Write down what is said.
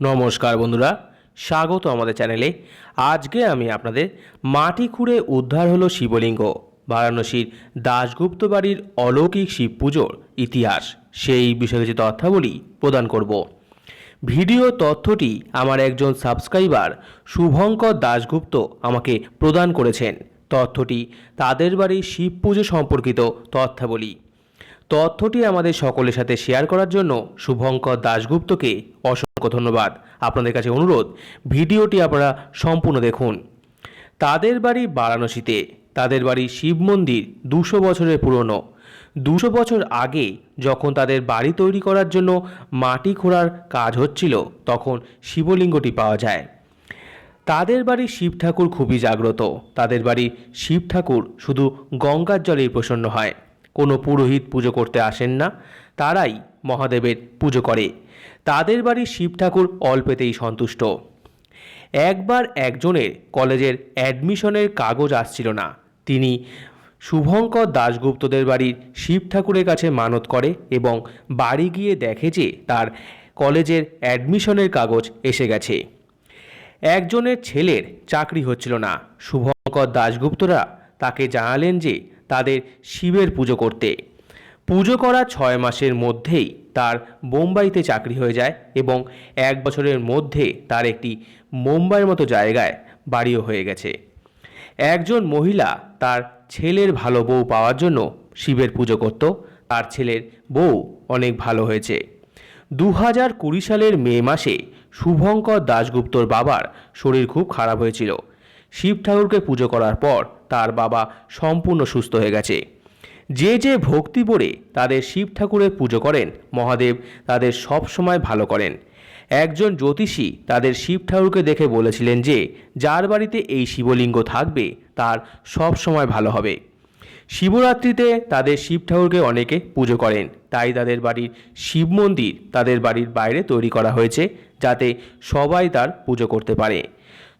নমস্কার বন্ধুরা, স্বাগত আমাদের চ্যানেলে। আজকে আমি আপনাদের মাটি খুঁড়ে উদ্ধার হলো শিবলিঙ্গ। বারাণসীর দাশগুপ্ত বাড়ির অলৌকিক শিব পুজোর ইতিহাস, সেই বিষয়ে কিছু তথ্যাবলী প্রদান করব। ভিডিও তথ্যটি আমার একজন সাবস্ক্রাইবার শুভঙ্কর দাশগুপ্ত আমাকে প্রদান করেছেন। তথ্যটি তাদের বাড়ির শিব পুজো সম্পর্কিত তথ্যাবলী। তথ্যটি আমাদের সকলের সাথে শেয়ার করার জন্য শুভঙ্কর দাশগুপ্তকে অসংখ্য ধন্যবাদ। আপনাদের কাছে অনুরোধ, ভিডিওটি আপনারা সম্পূর্ণ দেখুন। তাদের বাড়ি বারাণসীতে। তাদের বাড়ি শিব মন্দির দুশো বছরের পুরনো। দুশো বছর আগে যখন তাদের বাড়ি তৈরি করার জন্য মাটি খোঁড়ার কাজ হচ্ছিল, তখন শিবলিঙ্গটি পাওয়া যায়। তাদের বাড়ি শিব ঠাকুর খুবই জাগ্রত। তাদের বাড়ি শিব ঠাকুর শুধু গঙ্গার জলেই প্রসন্ন হয়। কোনো পুরোহিত পুজো করতে আসেন না, তারাই মহাদেবের পুজো করে। তাদের বাড়ির শিব ঠাকুর অল্পেতেই সন্তুষ্ট। একবার একজনের কলেজের অ্যাডমিশনের কাগজ আসছিল না, তিনি শুভঙ্কর দাশগুপ্তদের বাড়ির শিব ঠাকুরের কাছে মানত করে এবং বাড়ি গিয়ে দেখে যে তার কলেজের অ্যাডমিশনের কাগজ এসে গেছে। একজনের ছেলের চাকরি হচ্ছিল না। শুভঙ্কর দাশগুপ্তরা তাকে জানালেন যে তাদের শিবের পুজো করতে। পুজো করা ছয় মাসের মধ্যেই তার বোম্বাইতে চাকরি হয়ে যায় এবং এক বছরের মধ্যে তার একটি মুম্বাইয়ের মতো জায়গায় বাড়িও হয়ে গেছে। একজন মহিলা তার ছেলের ভালো বউ পাওয়ার জন্য শিবের পুজো করত। তার ছেলের বউ অনেক ভালো হয়েছে। দু হাজার কুড়ি সালের মে মাসে শুভঙ্কর দাশগুপ্তর বাবার শরীর খুব খারাপ হয়েছিল। শিব ঠাকুরকে পুজো করার পর তার বাবা সম্পূর্ণ সুস্থ হয়ে গেছে। যে যে ভক্তি পড়ে তাদের শিব ঠাকুরের পুজো করেন, মহাদেব তাদের সব সময় ভালো করেন। একজন জ্যোতিষী তাদের শিব ঠাকুরকে দেখে বলেছিলেন যে, যার বাড়িতে এই শিবলিঙ্গ থাকবে, তার সব সময় ভালো হবে। শিবরাত্রিতে তাদের শিব ঠাকুরকে অনেকে পুজো করেন, তাই তাদের বাড়ির শিব মন্দির তাদের বাড়ির বাইরে তৈরি করা হয়েছে, যাতে সবাই তার পুজো করতে পারে।